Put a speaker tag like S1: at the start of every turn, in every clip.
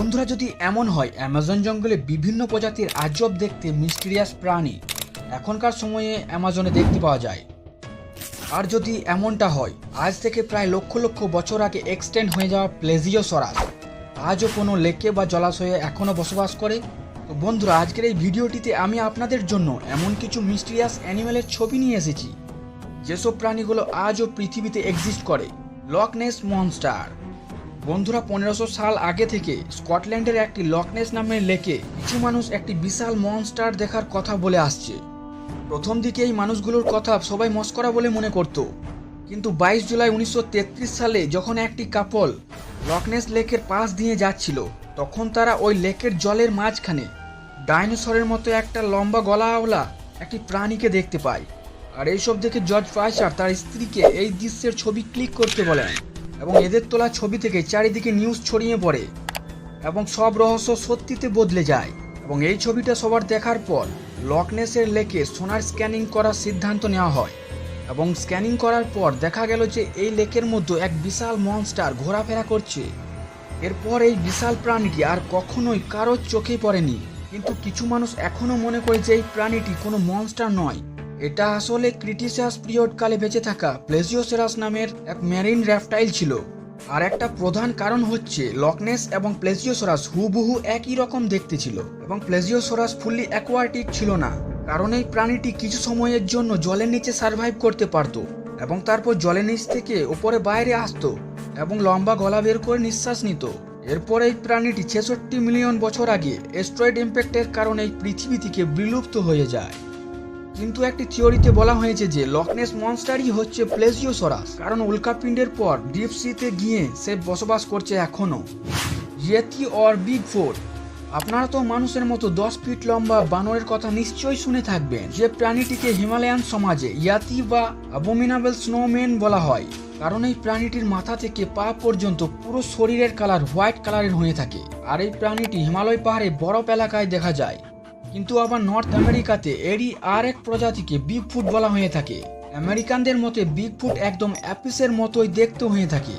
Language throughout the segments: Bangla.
S1: বন্ধুরা, যদি এমন হয়, অ্যামাজন জঙ্গলে বিভিন্ন প্রজাতির আজব দেখতে মিস্টিরিয়াস প্রাণী এখনকার সময়ে অ্যামাজনে দেখতে পাওয়া যায়। আর যদি এমনটা হয়, আজ থেকে প্রায় লক্ষ লক্ষ বছর আগে এক্সটেন্ড হয়ে যাওয়া প্লেজিও সরাস, আজও কোনো লেকে বা জলাশয়ে এখনও বসবাস করে? তো বন্ধুরা, আজকের এই ভিডিওটিতে আমি আপনাদের জন্য এমন কিছু মিস্টিরিয়াস অ্যানিমেলের ছবি নিয়ে এসেছি। যেসব প্রাণীগুলো আজও পৃথিবীতে এক্সিস্ট করে লকনেস মনস্টার বন্ধুরা পনেরোশো সাল আগে থেকে স্কটল্যান্ডের একটি লকনেস নামের লেকে কিছু মানুষ একটি বিশাল মনস্টার দেখার কথা বলে আসছে। প্রথম দিকে এই মানুষগুলোর কথা সবাই মস্করা বলে মনে করত। কিন্তু বাইশ জুলাই উনিশশো তেত্রিশ সালে যখন একটি কাপল লকনেস লেকের পাশ দিয়ে যাচ্ছিল, তখন তারা ওই লেকের জলের মাঝখানে ডাইনোসরের মতো একটা লম্বা গলাওয়ালা একটি প্রাণীকে দেখতে পায়। আর এইসব দেখে জর্জ ফাইসার তার স্ত্রীকে এই দৃশ্যের ছবি ক্লিক করতে বলেন। এবং এদের তোলা ছবি থেকে চারিদিকে নিউজ ছড়িয়ে পড়ে এবং সব রহস্য সত্যিতে বদলে যায়। এবং এই ছবিটা সবার দেখার পর লকনেসের লেকে সোনার স্ক্যানিং করার সিদ্ধান্ত নেওয়া হয়। এবং স্ক্যানিং করার পর দেখা গেল যে এই লেকের মধ্যে এক বিশাল মনস্টার ঘোরাফেরা করছে। এরপর এই বিশাল প্রাণীটি আর কখনোই কারোর চোখে পড়েনি। কিন্তু কিছু মানুষ এখনও মনে করে যে এই প্রাণীটি কোনো মনস্টার নয়। এটা আসলে ক্রিটিসাস পিরিয়ড কালে বেঁচে থাকা প্লেজিওসেরাস নামের এক ম্যারিন র্যাপটাইল ছিল। আর একটা প্রধান কারণ হচ্ছে লকনেস এবং প্লেজিওসরাস হুবহু একই রকম দেখতে ছিল এবং প্লেজিওসরাস ফুললি অ্যাকোয়াটিক ছিল না, কারণ এই প্রাণীটি কিছু সময়ের জন্য জলের নিচে সার্ভাইভ করতে পারত এবং তারপর জলের নিচ থেকে ওপরে বাইরে আসতো এবং লম্বা গলা বের করে নিঃশ্বাস নিত। এরপর এই প্রাণীটি ছেষট্টি মিলিয়ন বছর আগে এস্ট্রয়েড ইম্প্যাক্টের কারণে এই পৃথিবী থেকে বিলুপ্ত হয়ে যায়। কিন্তু একটি থিওরিতে বলা হয়েছে যে লকনেস মনস্টারই হচ্ছে প্লেজিওসরাস। কারণ উল্কাপিণ্ডের পর ডিপ সিতে গিয়ে সে বসবাস করছে এখনও ইয়েতি অর বিগ ফোর। আপনারা তো মানুষের মতো দশ ফিট লম্বা বানরের কথা নিশ্চয়ই শুনে থাকবেন, যে প্রাণীটিকে হিমালয়ান সমাজে ইয়াতি বা অ্যাবোমিনাবল স্নোম্যান বলা হয়। কারণ এই প্রাণীটির মাথা থেকে পা পর্যন্ত পুরো শরীরের কালার হোয়াইট কালারের হয়ে থাকে। আর এই প্রাণীটি হিমালয় পাহাড়ে বরফ এলাকায় দেখা যায়। কিন্তু আবার নর্থ আমেরিকাতে এরই আর এক প্রজাতিকে বিগ ফুট বলা হয়ে থাকে। আমেরিকানদের মতে বিগ ফুট একদম অ্যাপিসের মতোই দেখতে হয়ে থাকে।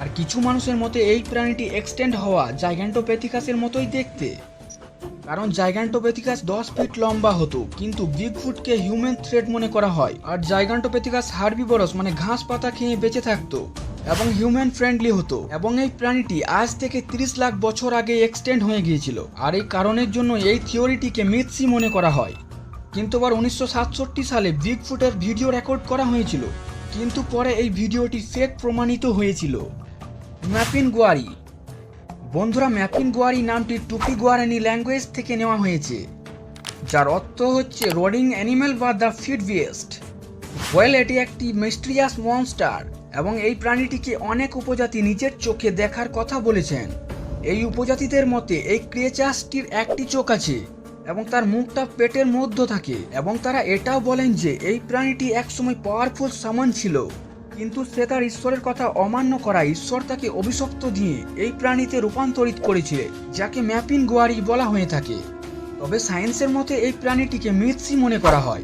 S1: আর কিছু মানুষের মতে এই প্রাণীটি এক্সটেন্ড হওয়া জাইগ্যান্টোপ্যাথিকাসের মতোই দেখতে। কারণ জাইগ্যান্টোপ্যাথিকাস দশ ফিট লম্বা হতো, কিন্তু বিগ ফুটকে হিউম্যান থ্রেড মনে করা হয়। আর জাইগ্যান্টোপ্যাথিকাস হার্বিবরস মানে ঘাস পাতা খেয়ে বেঁচে থাকতো। এবং হিউম্যান ফ্রেন্ডলি হতো। এবং এই প্রাণীটি আজ থেকে 30 লাখ বছর আগে এক্সটেন্ড হয়ে গিয়েছিল। আর এই কারণের জন্য এই থিওরিটিকে মিথসি মনে করা হয়। কিন্তু আবার উনিশশো সাতষট্টি সালে বিগ ফুটের ভিডিও রেকর্ড করা হয়েছিল। কিন্তু পরে এই ভিডিওটি ফেক প্রমাণিত হয়েছিল। ম্যাপিন গোয়ারি। বন্ধুরা, ম্যাপিন গোয়ারি নামটি টুপি গোয়ারানি ল্যাঙ্গুয়েজ থেকে নেওয়া হয়েছে। যার অর্থ হচ্ছে রোডিং অ্যানিমেল বা দ্য বিয়েস্ট ওয়েল এটি একটি মিস্ট্রিয়াস মনস্টার এবং এই প্রাণীটিকে অনেক উপজাতি নিজের চোখে দেখার কথা বলেছেন। এই উপজাতিদের মতে, এই ক্রিয়েচার্সটির একটি চোখ আছে এবং তার মুখটা পেটের মধ্যে থাকে এবং তারা এটাও বলেন যে, এই প্রাণীটি একসময় পাওয়ারফুল সামান ছিল। কিন্তু সে তার ঈশ্বরের কথা অমান্য করা, ঈশ্বর তাকে অভিশপ্ত দিয়ে এই প্রাণীতে রূপান্তরিত করেছিল যাকে ম্যাপিন গোয়ারি বলা হয়ে থাকে। তবে সায়েন্সের মতে, এই প্রাণীটিকে মৃৎসি মনে করা হয়।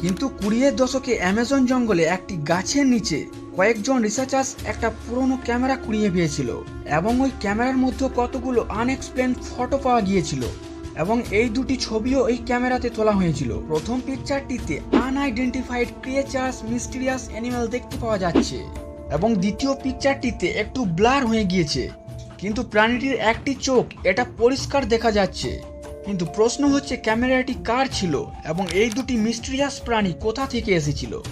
S1: কিন্তু কুড়িয়ের দশকে অ্যামাজন জঙ্গলে একটি গাছের নিচে কয়েকজন রিসার্চার্স একটা পুরনো ক্যামেরা কুড়িয়ে পেয়েছিল এবং ওই ক্যামেরার মধ্যে কতগুলো আনএক্সপ্লেন ফটো পাওয়া গিয়েছিল এবং এই দুটি ছবিও এই ক্যামেরাতে তোলা হয়েছিল। প্রথম পিকচারটিতে আনআইডেন্টিফাইড ক্রিয়েচার্স মিস্টিরিয়াস অ্যানিমাল দেখতে পাওয়া যাচ্ছে এবং দ্বিতীয় পিকচারটিতে একটু ব্লার হয়ে গিয়েছে। কিন্তু প্রাণীটির একটি চোখ, এটা পরিষ্কার দেখা যাচ্ছে। কিন্তু প্রশ্ন হচ্ছে, ক্যামেরাটি কার ছিল এবং এই দুটি মিস্ট্রিয়াস প্রাণী কোথা থেকে এসেছিল?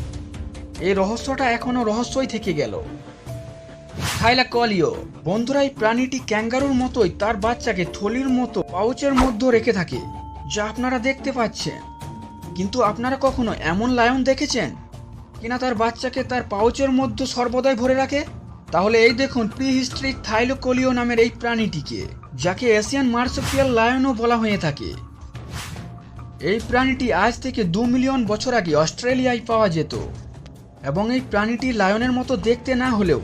S1: এই রহস্যটা এখনও রহস্যই থেকে গেল। থাইলাকলিও বন্ধুরা এই প্রাণীটি ক্যাঙ্গারুর মতোই তার বাচ্চাকে থলির মতো পাউচের মধ্যে রেখে থাকে, যা আপনারা দেখতে পাচ্ছেন। কিন্তু আপনারা কখনো এমন লায়ন দেখেছেন? কিনা তার বাচ্চাকে তার পাউচের মধ্যে সর্বদাই ভরে রাখে? তাহলে এই দেখুন প্রি হিস্ট্রিক থাইলোকলিও নামের এই প্রাণীটিকে, যাকে এশিয়ান মার্সোপিয়াল লায়নও বলা হয়ে থাকে। এই প্রাণীটি আজ থেকে দু মিলিয়ন বছর আগে অস্ট্রেলিয়ায় পাওয়া যেত। এবং এই প্রাণীটি লায়নের মতো দেখতে না হলেও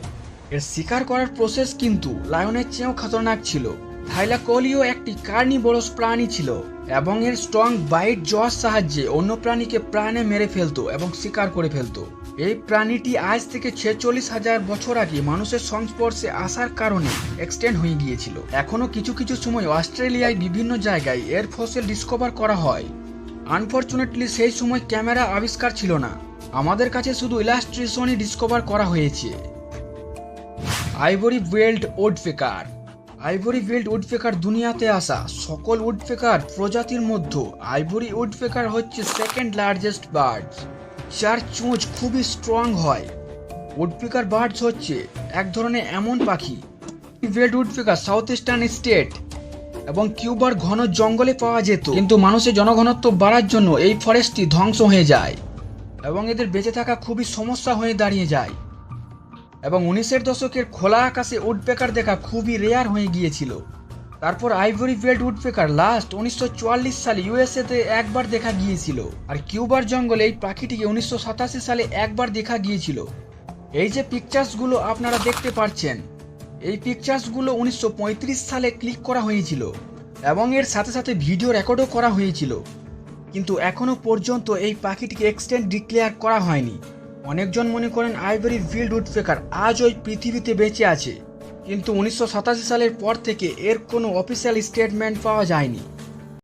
S1: এর শিকার করার প্রসেস কিন্তু লায়নের চেয়েও খতরনাক ছিল। থাইলাকলিও একটি কার্নি কার্নিবোরস প্রাণী ছিল এবং এর স্ট্রং বাইট জস সাহায্যে অন্য প্রাণীকে প্রাণে মেরে ফেলতো এবং শিকার করে ফেলতো। এই প্রাণীটি আজ থেকে ছেচল্লিশ হাজার বছর আগে মানুষের সংস্পর্শে আসার কারণে এক্সটেন্ড হয়ে গিয়েছিল। এখনও কিছু কিছু সময় অস্ট্রেলিয়ায় বিভিন্ন জায়গায় এর ফসিল ডিসকভার করা হয়। আনফর্চুনেটলি সেই সময় ক্যামেরা আবিষ্কার ছিল না। আমাদের কাছে শুধু ইলাস্ট্রেশনই ডিসকভার করা হয়েছে। Ivory belt woodpecker ivory belt woodpecker দুনিয়াতে আসা সকল উডপেকার প্রজাতির মধ্যে আইভরি উডপেকার হচ্ছে সেকেন্ড লার্জেস্ট বার্ডস যার চোঁচ খুবই স্ট্রং হয়। উডপেকার বার্ডস হচ্ছে এক ধরনের এমন পাখি। Belt woodpecker south eastern state এবং কিউবার ঘন জঙ্গলে পাওয়া যেত। কিন্তু মানুষের জনঘনত্ব বাড়ার জন্য এই ফরেস্টটি ধ্বংস হয়ে যায়। এবং এদের বেঁচে থাকা খুবই সমস্যা হয়ে দাঁড়িয়ে যায়। এবং উনিশের দশকের খোলা আকাশে উডপেকার দেখা খুবই রেয়ার হয়ে গিয়েছিল। তারপর আইভরি বেল্ট উডপেকার লাস্ট উনিশশো চুয়াল্লিশ সালে ইউএসএতে একবার দেখা গিয়েছিল। আর কিউবার জঙ্গলে এই পাখিটিকে উনিশশো সাতাশি সালে একবার দেখা গিয়েছিল। এই যে পিকচার্সগুলো আপনারা দেখতে পাচ্ছেন এই পিকচার্সগুলো উনিশশো পঁয়ত্রিশ সালে ক্লিক করা হয়েছিল। এবং এর সাথে সাথে ভিডিও রেকর্ডও করা হয়েছিল। কিন্তু এখনও পর্যন্ত এই পাখিটিকে এক্সটেন্ড ডিক্লেয়ার করা হয়নি। অনেকজন মনে করেন আইভরি ফিল্ড উডপেকার আজ ওই পৃথিবীতে বেঁচে আছে। কিন্তু উনিশশো সাতাশি সালের পর থেকে এর কোনো অফিসিয়াল স্টেটমেন্ট পাওয়া যায়নি।